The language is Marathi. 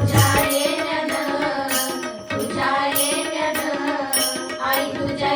तुझ्या येण्यात आई तुझ्या